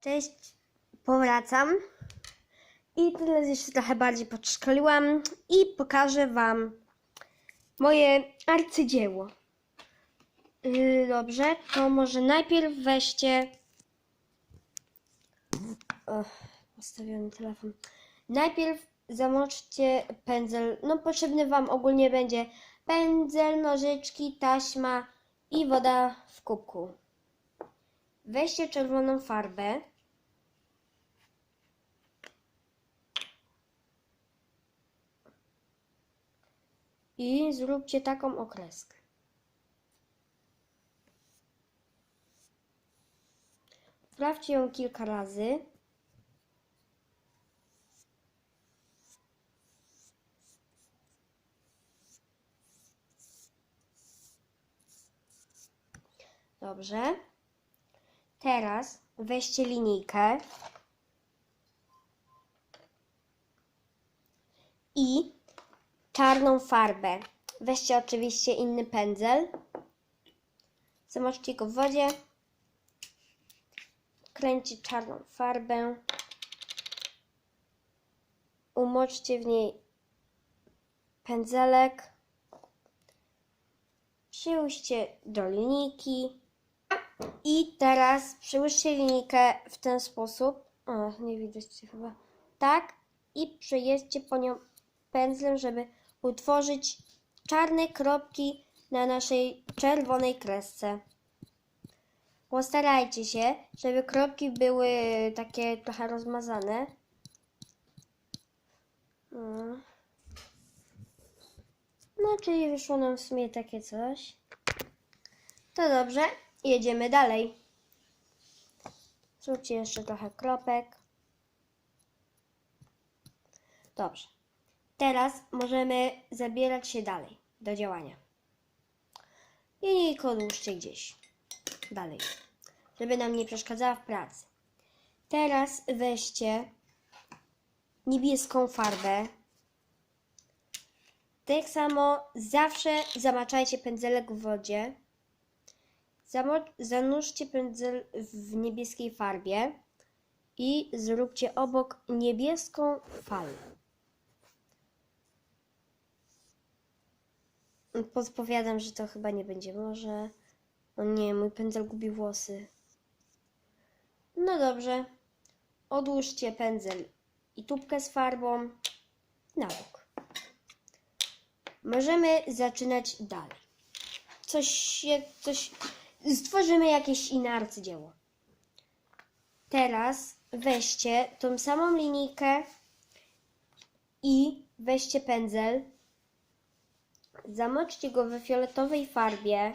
Cześć, powracam. I teraz jeszcze trochę bardziej podszkoliłam i pokażę Wam moje arcydzieło. Yy, dobrze, to może najpierw weźcie. Och, postawiony telefon. Najpierw zamoczcie pędzel. No, potrzebny Wam ogólnie będzie pędzel, nożyczki, taśma i woda w kubku. Weźcie czerwoną farbę. I zróbcie taką okreskę. Sprawdźcie ją kilka razy. Dobrze. Teraz weźcie linijkę i czarną farbę. Weźcie oczywiście inny pędzel. Zamoczcie go w wodzie. Kręćcie czarną farbę. Umoczcie w niej pędzelek. Przyłóżcie do linijki. I teraz przyłóżcie linijkę w ten sposób. O, nie widać chyba. Tak. I przejedźcie po nią pędzlem, żeby utworzyć czarne kropki na naszej czerwonej kresce. Postarajcie się, żeby kropki były takie trochę rozmazane. No. No, czyli wyszło nam w sumie takie coś. To dobrze, jedziemy dalej. Zróbcie jeszcze trochę kropek. Dobrze. Teraz możemy zabierać się dalej do działania. Linijkę odłóżcie gdzieś dalej, żeby nam nie przeszkadzała w pracy. Teraz weźcie niebieską farbę. Tak samo zawsze zamaczajcie pędzelek w wodzie. Zanurzcie pędzel w niebieskiej farbie i zróbcie obok niebieską falę. Podpowiadam, że to chyba nie będzie może. O nie, mój pędzel gubi włosy. No dobrze. Odłóżcie pędzel i tubkę z farbą na bok. Możemy zaczynać dalej. Coś coś... Stworzymy jakieś inne arcydzieło. Teraz weźcie tą samą linijkę i weźcie pędzel Zamoczcie go we fioletowej farbie.